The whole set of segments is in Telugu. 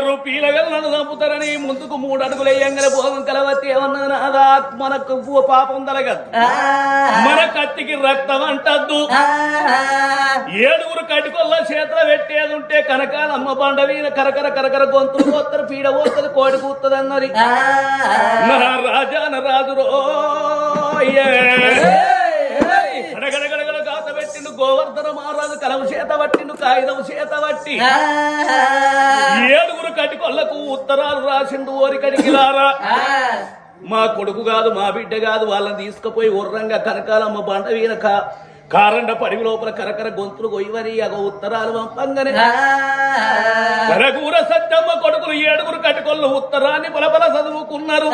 ఇద్దరు పీలగలను చంపుతారని ముందుకు మూడు అడుగులు వేయంగల భోగం కలవత్తి ఏమన్నది నాదా? మనకు పాపం తలగదు మన కత్తికి రక్తం అంటద్దు. ఏడుగురు కటికొల్ల చేతుల పెట్టేది ఉంటే కనకాలమ్మ బండ మీద కరకర కరకర గొంతులు పోతారు పీడ పోతుంది కోడి కూతుంది అన్నది నా రాజాన గాత పెట్టిండు గోవర్ధన మహారాజు కలవు చేత పట్టిండు కాగితం చేత పట్టి. ఏడుగురు కటికొల్లకు ఉత్తరాలు రాసిండు ఓరికడికి రారా. మా కొడుకు కాదు మా బిడ్డ కాదు వాళ్ళని తీసుకుపోయి ఉర్రంగా కనకాలమ్మ బండ కారండ పడివి లోపల కరకర గొంతులు కొయ్యవని అగ ఉత్తరాలు పంపంగానే. కరకూర సత్యమ్మ కొడుకులు ఏడుగురు కటికొల్లు ఉత్తరాన్ని బలబల చదువుకున్నారు.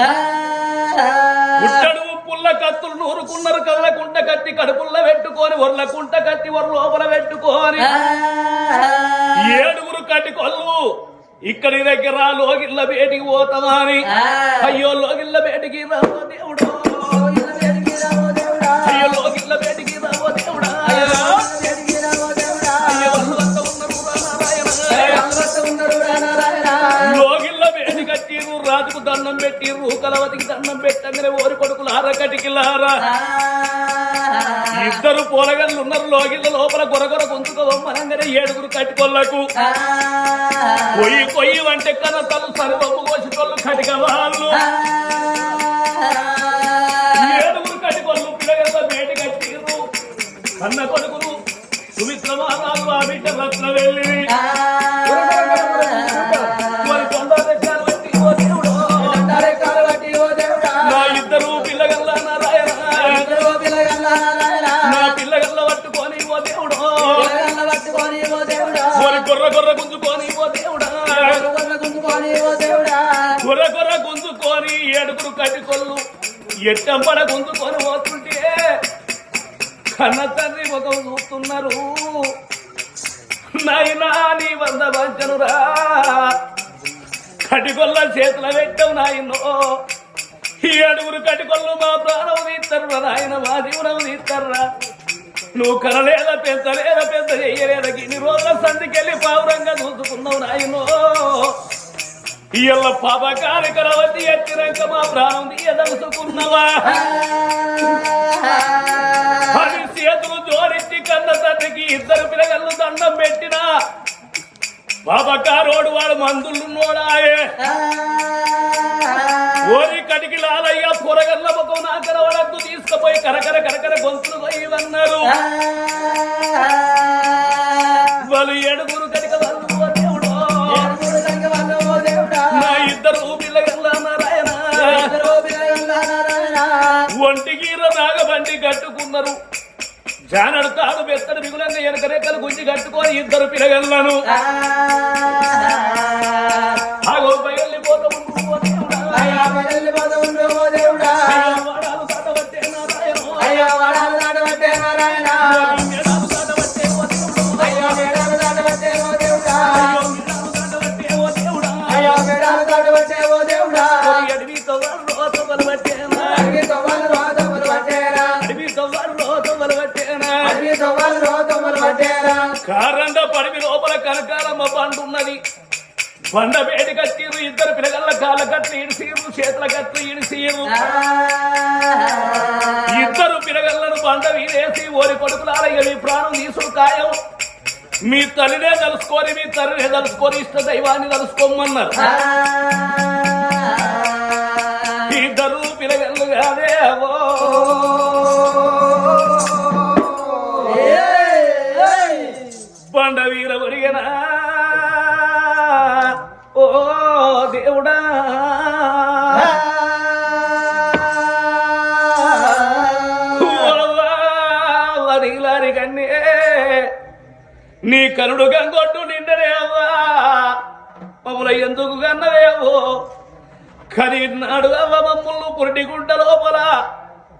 పుట్టడు పుల్ల కత్తులు నూరుకున్నారు కదలకుంట కత్తి కడుపుల్ల పెట్టుకొని ఒర్లకుంట కత్తి ఒర్ల లోపల పెట్టుకొని ఏడుగురు కటికొల్లు ఇక్కడి దగ్గర లోగిళ్ళ బేటికి పోతామా అని. అయ్యో లోగిళ్ళ బేటికి రావో దేవుడు. అయ్యో లోగిళ్ళ బేటికి పెట్టిర్రు కలవతికి దండం పెట్టంగానే ఓరి కొడుకులు అరకటికి లారా. ఇద్దరు పోలగళ్ళు ఉన్నారు లోగిళ్ళ లోపల గొరగొర గొంతుకోమనంగానే ఏడుగురు కట్టుకొల్లకు కొయ్యి కొయ్యి వంటే కనతలు సర్వము కోసికొల్లు కటిక వాళ్ళు. ఏడుగురు కటికొల్లు పిల్లగల వేడి కట్టిర్రు. అన్న కొడుకులు సుమిత్ర మహారాజు ఆ బిడ్డ రత్న వెళ్ళి గొర్ర గొర్ర గుంజుకొని ఓ దేవుడా. గొర్ర గొర్ర గుంజుకొని ఏడుగురు కటికొల్లు ఎట్టంపడ గుంజుకొని పోతుంటే కన్న తండ్రి ఒక చూస్తున్నారు. నాయనా నీ వంద వంచనురా కటికొల్ల చేతుల పెట్టవు నాయనో ఈ అడుగురు కటికొల్లు మా ప్రాణం తీస్తారు నాయన మా జీవనం తీస్తారురా నువ్వు కనలేదా పెంచలేదా పెద్ద చెయ్యలేదా ఇన్ని రోజుల సంధికెళ్ళి పావురంగా చూసుకున్నావు నాయనో. ఇయ్యల్ల పాపకారి కరవతి ఎత్తిరంక మా ప్రాణం తీయదలుచుకున్నావా? అది చేతులు జోడించి కన్న తండ్రికి ఇద్దరు పిల్లగళ్ళు దండం పెట్టినా. పాపకారోడు వాడు మందులున్నోడాయే. లాలయ్య కూరగల్ల ముఖం నా కరవడద్దు తీసుకుపోయి కరకర కరకర గొంతులు పోయివన్నారు వాళ్ళు ఏడుగురు కటిక వాళ్ళు ఓ దేవుడో. నా ఇద్దరు పిల్లగల్ల నారాయణ. ఒంటికి నాగబండి కట్టుకున్నారు. జానడు తాడు బెత్తడు మిగులంగా వెనక రెక్కలు గుంజి కట్టుకొని ఇద్దరు పిల్లగల్లను వాడాలు సాటవట్టే నారాయణ. మేడాలు సాటవట్టే ఓ దేవుడు. అయ్యో మేడాలు సాటవట్టే ఓ దేవుడా. ఓరి అడవి తవ్వారు రోతవలు పట్టేనా అడవి తవ్వారు రోతవలు పట్టేనా కారంగా పడివి లోపల కనకాలమ్మ పండున్నది. బండ వేడి కట్టిరు ఇద్దరు పిల్లగల్ల కాళ్ళ కట్లు ఇడిసిరు చేతుల కట్లు ఇడిసిరు ఇద్దరు పిల్లగల్లను బండ వీరేసి ఓరి కొడుకులారయ్య మీ ప్రాణం తీసుడు ఖాయం. మీ తల్లినే తలుసుకొని మీ తల్లినే తలుసుకొని ఇష్ట దైవాన్ని తలుసుకోమన్నారు ఇద్దరు పిల్లగల్లు కాదే వరిగిలారి కన్నే. నీ కనుడు గంగొట్టు నిండనే అవ్వా. మమ్మల ఎందుకు కన్నవేవో కని నాడు అవ్వ మమ్మల్ని పురిటి గుంట లోపల.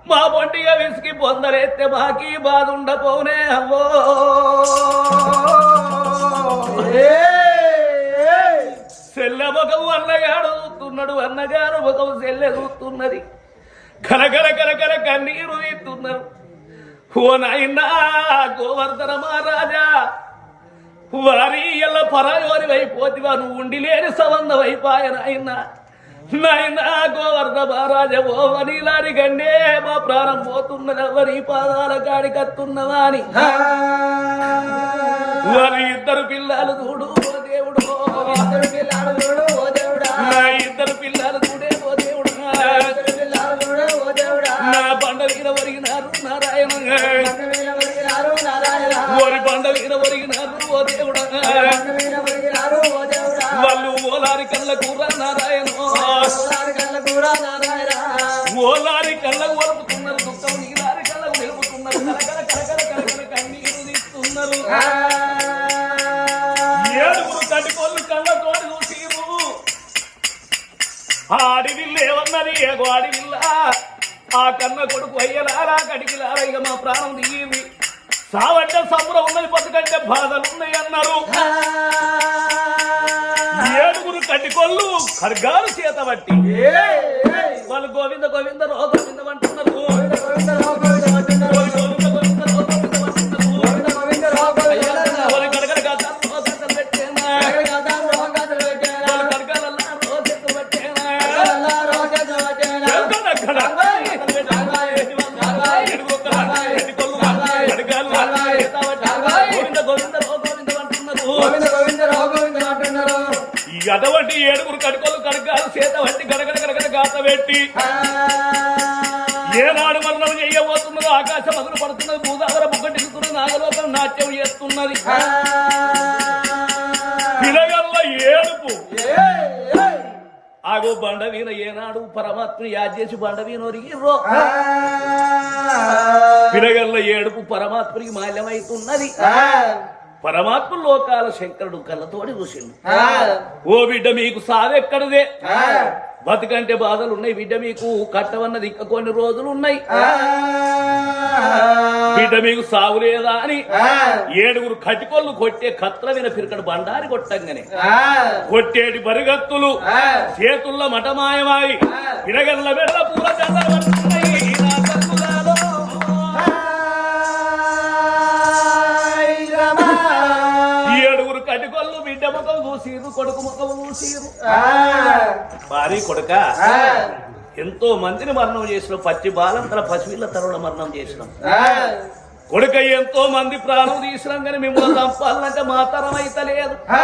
మా పొంటిగా విసికి పొందరెత్తే మాకి బాధ ఉండపోనే అవ్వో సెల్లె ముఖం అన్నగాడు చూస్తున్నాడు అన్నగారు ముఖం సెల్లె చూస్తున్నది కరకర కరకర కన్నీరు తీస్తున్నారు ఓ నాయనా గోవర్ధన మహారాజా వారి ఎల్ల పరాయోరి వైపోతివా నువ్వు ఉండి లేని సవంద వైపాయ నాయన నాయన గోవర్ధ మహారాజ ఓ నీలారి గండే మా ప్రాణం పోతున్నది ఎవరి పాదాల కాడి కత్తున్నవా అని. వారి ఇద్దరు పిల్లలు చూడు ఓ దేవుడు. ఇద్దరు పిల్లలు చూడు ఓ దేవుడా. నా ఇద్దరు పిల్లలు చూడే ఓరి బండ వీర ఒరిగినారు ఓ దేవుడా. వాళ్ళు ఓలారి కళ్ళ కూర నారాయణ ఓలారి కళ్ళ కూర నారాయణ ఓలారి కళ్ళ ఒలుపుతున్నారు దుఃఖం నీలారి కళ్ళ నిలుపుతున్నారు. కరకర కరకర కరకర కన్నీరు తీస్తున్నారు. ఏడుగురు ఏడుగురు కళ్ళ కళ్ళతోటి చూసిరు ఆ అడవిల్లు ఏమన్నది ఏగో అడవిల్లా. ఆ కన్న కొడుకు అయ్యలారా కడిగిలారా ఇక మా ప్రాణం దిగింది సావంటే సంబరం ఉన్నది బతుకంటే బాధలు ఉన్నాయి అన్నారు ఏడుగురు కట్టుకోళ్ళు ఖర్గాలు చేత బట్టి. వాళ్ళు గోవింద గోవింద రో గోవింద అంటున్నారు. ఈ అటువంటి ఏడుగురు కడుకోలు కడగాలు చేత వట్టి గడగడ గడగడ గాత పెట్టి ఏనాడు మరణం చేయబోతున్నదో ఆకాశం అదులు పడుతున్నది భూదావర ముగ్గటిస్తున్నది నాగలోకం నాట్యం చేస్తున్నది. ఆ, పిలగల్ల ఏడుపు. ఆగో బండ వీణ ఏనాడు పరమాత్మని యాద్ చేసి బండ వీణ ఒరిగిర్రో పిలగల్ల ఏడుపు పరమాత్మనికి మాల్యమైతున్నది. పరమాత్మ లోకాల శంకరుడు కళ్ళతోడి చూసిండు. ఓ బిడ్డ మీకు సావెక్కడదే? బతుకంటే బాధలు ఉన్నాయి బిడ్డ మీకు కట్టవన్నది ఇంకా కొన్ని రోజులు ఉన్నాయి బిడ్డ మీకు సావు లేదా అని ఏడుగురు కటికొల్లు కొట్టే కత్ర విన పిరకడు బండారి కొట్టంగానే. కొట్టేటి బరిగత్తులు. చేతుల్లో మటమాయమాయి. పిరగల్ల మెడల పూల దండలు ముఖం చూసిరు కొడుకు ముఖం చూసిరు ఆ, భారీ కొడుక. ఎంతో మందిని మరణం చేసిన. పచ్చి బాలంతల పసివిళ్ళ తరువుల మరణం చేసినాం. ఆ, కొడుక ఎంతో మంది ప్రాణం తీసినాం కానీ మిమ్మల్ని చంపాలంటే మా తరం అయితే లేదు ఆ,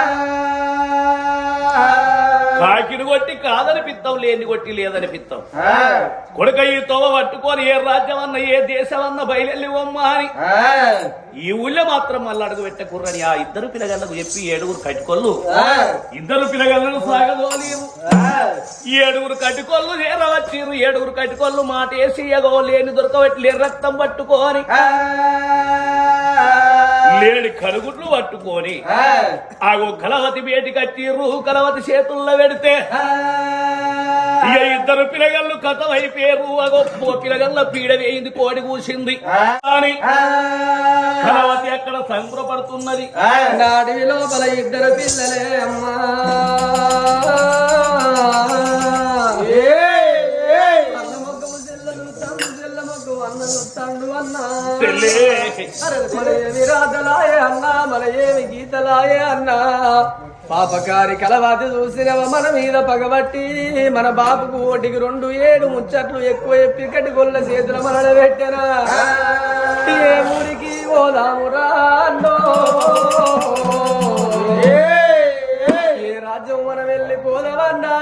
కాకిని కొట్టి కాదనిపిత్తాం లేని కొట్టి లేదనిపిత్తాం. ఆ, కొడుక ఈ తోవ పట్టుకొని ఏ రాజ్యం అన్న ఏ దేశం అన్న బయలెల్లి అని ఈ ఊళ్ళో మాత్రం మళ్ళీ అడుగు పెట్టకుర్రని ఆ ఇద్దరు పిల్లగాళ్ళకు చెప్పి ఏడుగురు కట్టుకొల్లు. ఆ, ఇద్దరు పిల్లగాళ్ళను ఈ ఏడుగురు కట్టుకొల్లు చేరవచ్చిర్రు ఏడుగురు కట్టుకొల్లు మాట వేసి ఎగో లేని దొరకబట్టి లేని రక్తం పట్టుకొని. లేని కరుగుడ్లు పట్టుకొని. ఆ, ఆగో కలవతి బేటికి వచ్చిర్రు కలవతి చేతుల్లో పెడితే ఇక ఇద్దరు పిల్లగాళ్ళు కథ అయిపోయారు అగో ఓ పిల్లగల్ల పీడ వేయింది కోడి కూసింది అని ఆ, కలవతి అక్కడ సంబరపడుతున్నది. ఆ. నాడివి లోపల ఇద్దరు పిల్లలే అమ్మా. అన్నా చెల్లే. అన్నా మన గీతలాయే అన్నా. పాపకారి కలవాతి చూసినవ మన మీద పగబట్టి మన బాబుకు ఓటికి రెండు ఏడు ముచ్చట్లు ఎక్కువ ఎప్పికటి గొల్ల చేతుల మనల పెట్టెనా. ఏ ఊరికి పోదామురా ఏ రాజ్యం మనం వెళ్ళి పోదామన్నా.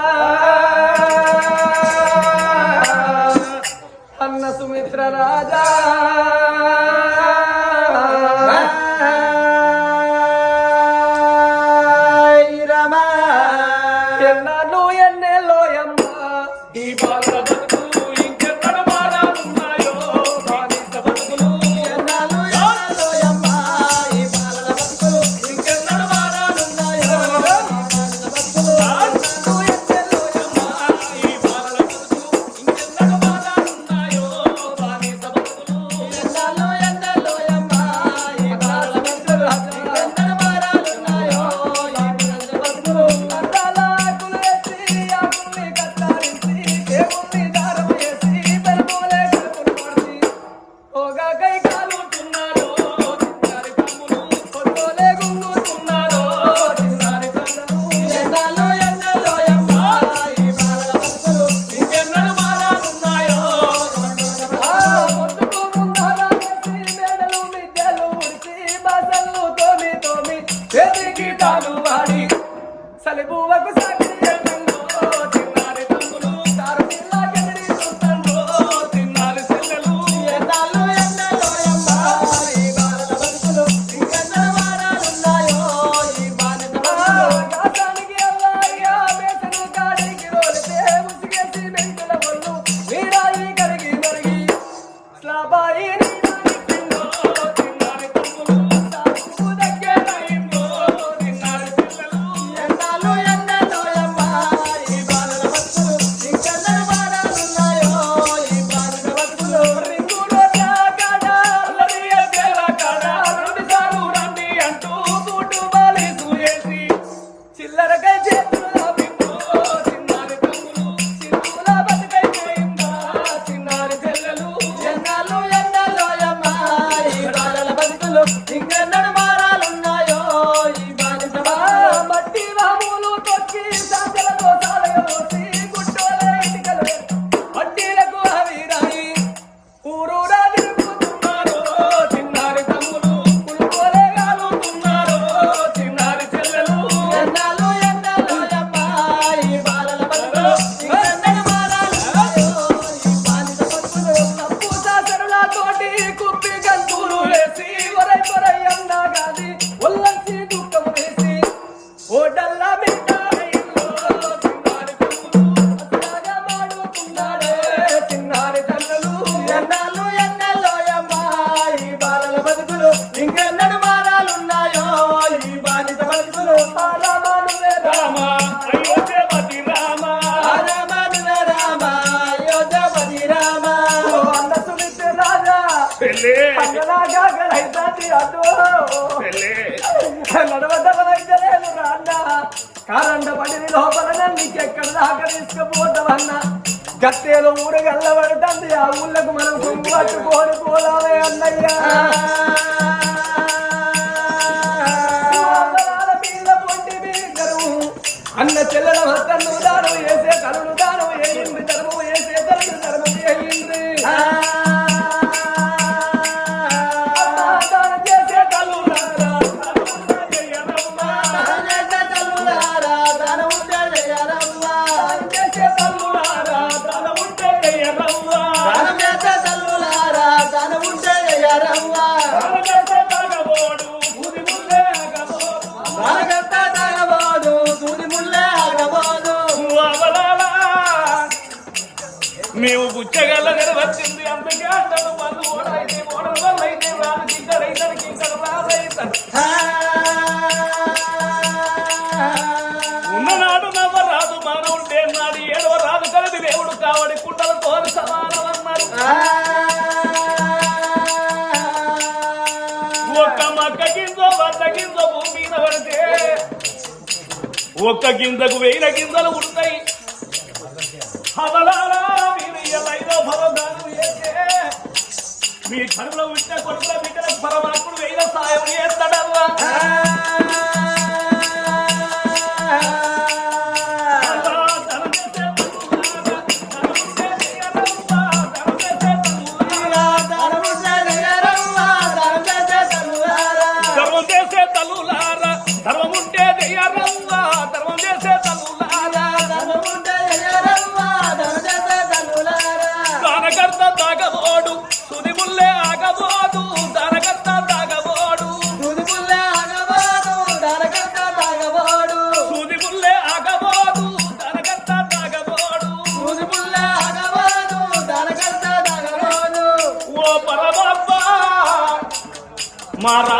అన్న సుమిత్ర రాజా. కారండబడి లోపల నీకెక్కడ దాకా తీసుకుపోతావన్నా? గత్తేలో ఊరగల్లబడుతుంది ఆ ఊళ్ళకు మనం కుంగు అట్టుకోని పోదామే అన్నయ్యా. అన్న చెల్లెల భర్తను దానం చేసే కరుడు దానం ఏ ఇంద్రి చేసే తరుడు ధర్మం ఏ ఒక్క గింజకు వేల గింజలు ఉంటాయి. మీ కడుపులో ఉంటే కొడుకుల బిడ్డలకు పరమాత్ముడు వేల సాయం చేస్తాడల్లా? মারা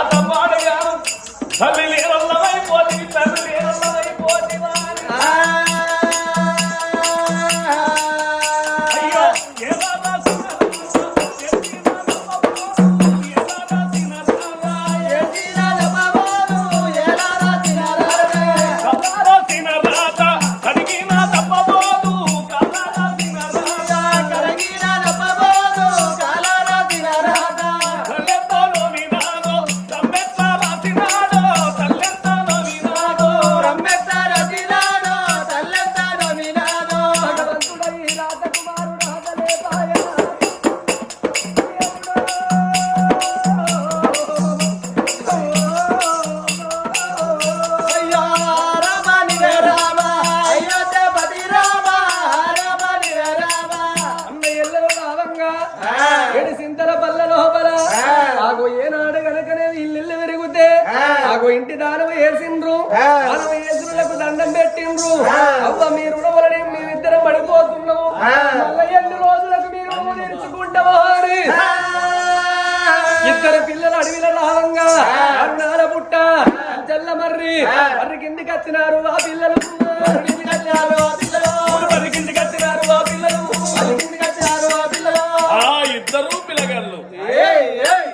ఇద్దరు పిల్లగాళ్ళు. ఏయ్, ఏయ్.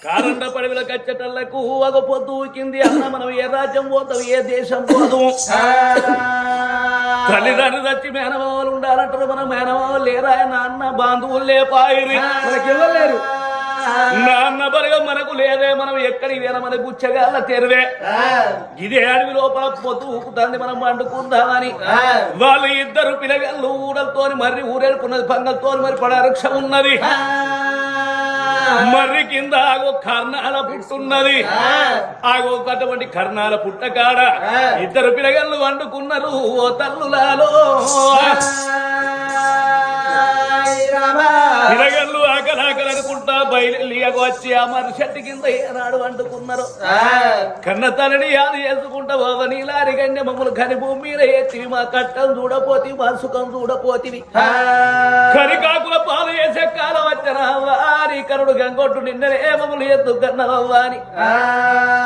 కారండ పడవిల కచ్చటళ్ళకు ఒక పొద్దు ఊకింది. అన్న మనం ఏ రాజ్యం పోతాం ఏ దేశం పోదు? తల్లిదండ్రులు వచ్చి మేనమామలు ఉండాలంటారు. మనం మేనమామలు లేరా నాన్న బాంధువులు లేపాయిరి. మనకి నాన్న బలగ మనకు లేదే మనం ఎక్కడికి వేన మన గుచ్చగాళ్ళ తెరవే. ఇదే అడవి లోపల పొద్దు ఊపుతుంది మనం వండుకుందామని. వాళ్ళు ఇద్దరు పిల్లగాళ్ళు ఊడలతోని మర్రి ఊరేడుకున్నది పంగలతో మరి పడరక్ష ఉన్నది. మర్రి కింద ఆగో కర్ణాల పుట్టున్నది. ఆగో అటువంటి కర్ణాల పుట్టకాడ ఇద్దరు పిల్లగాళ్ళు వండుకున్నారు ఓ తల్లులాలో. పిల్లగాళ్ళు వచ్చి ఆ చెట్టు కింద ఏనాడు వండుకున్నారు కన్న తల్లిని యాది చేసుకుంటా బాబా నీలారి గండి మమ్మల్ని కని భూమి మీద ఎత్తివి. మా కట్టం చూడపోతి మా సుఖం చూడపోతివి. కరికాకుల పాలు వేసే కాలం వచ్చిన వారి కరుడు గంగొట్టు నిన్ననే మమ్మల్ని ఎద్దు కన్నవవ్వా అని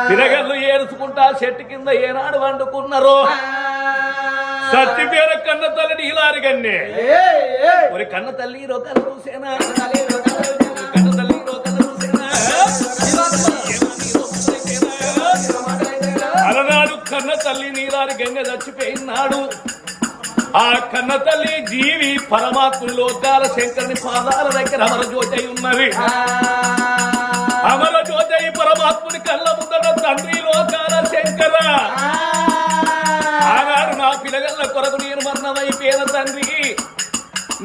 తిరగళ్ళు ఏడుచుకుంటా చెట్టు కింద ఏనాడు వండుకున్నారో? సత్తి పేర కన్న తల్లి నీలారి గన్నే ఒరి కన్న తల్లి రొకలు చూసేనా? తల్లి నీలారి గంగ చచ్చిపోయినాడు. ఆ కన్న తల్లి జీవి పరమాత్ముని లోకాల శంకరుని పాదాల దగ్గర అమర జ్యోతి ఉన్నది. అమర జ్యోతి పరమాత్ముని కళ్ళ ముందర తండ్రి లోకాల శంకర ఆనాడు నా పిల్లగల్ల కొరకు నేను మరణమైపోయిన తండ్రి.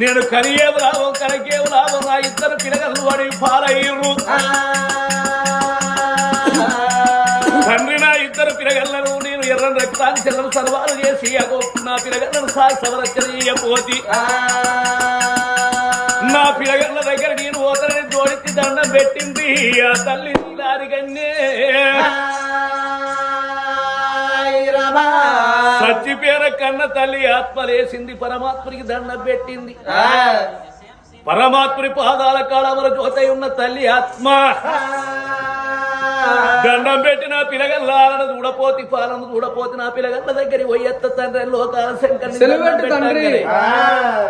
నేను కనియేవు లాభం కనకేవు లాభం నా ఇద్దరు పిల్లగల్లు వాడి పాలయ్యరు. రక్తాన్ని చెల్లని సర్వాలు చేసి అగో నా సంరక్షణ చేయబోతి నా పిల్లగల్ల దగ్గర నేను ఓతరని జోడించి దండం పెట్టింది. ఆ తల్లి దారిగన్నే. చచ్చిపోయిన కన్న తల్లి ఆత్మలేసింది. పరమాత్మునికి దండం పెట్టింది. పరమాత్ముని పాదాల కాళమర జ్యోతై ఉన్న తల్లి ఆత్మ. దండం పెట్టిన పిలగల్లాలను చూడపోతి పాలను చూడపోతి నా పిలగల్ల దగ్గర పోయెత్త తండ్రి లోకాల తండ్రి.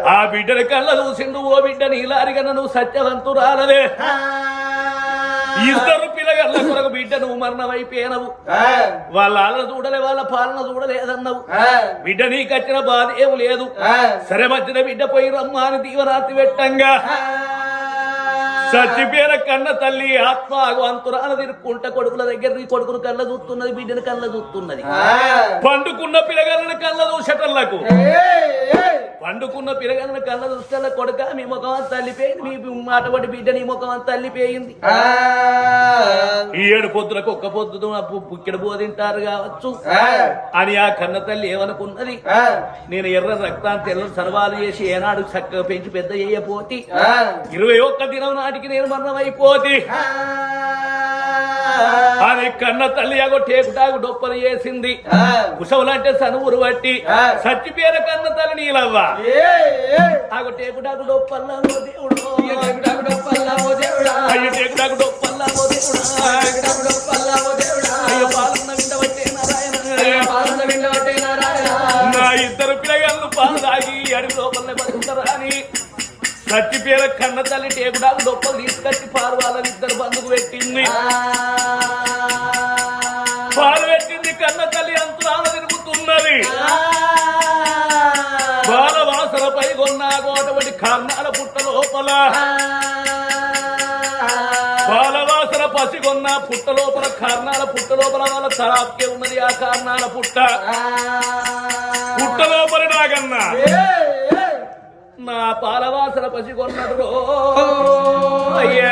ఆ. బిడ్డని కళ్ళ చూసిండు ఓ బిడ్డ నీలారిగన నువ్వు సత్యవంతురాలవే. ఇద్దరు పిల్లగల్ల కొరకు బిడ్డ నువ్వు మరణమైపోయినవు వాళ్ళ ఆలన చూడలే వాళ్ళ పాలన చూడలేదన్నావు. బిడ్డ వచ్చిన బాధ ఏం లేదు. సరే మధ్యన బిడ్డ పోయి రమ్మ అని దీవరాత్రి పెట్టంగా. చచ్చిపోయిన కన్న తల్లి ఆత్మ అంతురాన తిరుక్కుంట కొడుకుల దగ్గర నీ కొడుకును కళ్ళ చూస్తున్నది బిడ్డను కళ్ళ చూస్తున్నది. పండుకున్న పిల్లగాళ్ళని కళ్ళ చూసేటల్లకు పండుకున్న పిల్లగాళ్ళని కళ్ళ చూస్తే కొడుక మీ ముఖం తల్లిపోయింది మీ మాట పడి బిడ్డ నీ ముఖం తల్లిపోయింది. ఈ ఏడు పొద్దులకు ఒక్క పొద్దు పుక్కిడ బోధింటారు కావచ్చు. అని ఆ కన్న తల్లి ఏమనుకున్నది? నేను ఎర్ర రక్తాన్ని తెల్ల సర్వాలు చేసి ఏనాడు చక్కగా పెంచి పెద్ద చేయపోతి ఇరవై ఒక్క దినం నాటికి నేను మరణం అని కన్న తల్లి అగో టేకుటాకు డొప్పలు చేసింది. కుసవులంటే సనువురు బట్టి చచ్చిపోయిన కన్న తల్లి నీలవ్వ. ఆగో టేకుటాకు డొప్పల్లా ఓ దేవుడు. అయ్యో టేకుటాకు డొప్పల్లా ఓ దేవుడా. అయ్యో పాలన్న వింట పట్టే నారాయణ. నా ఇద్దరు పిల్లగాళ్ళు పాలు తాగి అడవి లోపలనే బతుకుతారా అని చచ్చిపోయిన కన్న తల్లి టేకుడాకు డొప్పలు తీసుకొచ్చి పాలు వాళ్ళని ఇద్దరు బంధుకు పెట్టింది. పాలు పెట్టింది కన్న తల్లి అంతురాల తిరుగుతున్నది. బాల వాసనపై కొన్నాగో అటువంటి కర్ణాల పుట్ట లోపల. బాలవాసన పసిగొన్న పుట్ట లోపల కారణాల పుట్ట లోపల వాళ్ళ తలాప్కే ఉన్నది ఆ కారణాల పుట్ట. పుట్ట లోపల నాగన్న. నా పాలవాసన పసిగొన్నడు అయ్యే.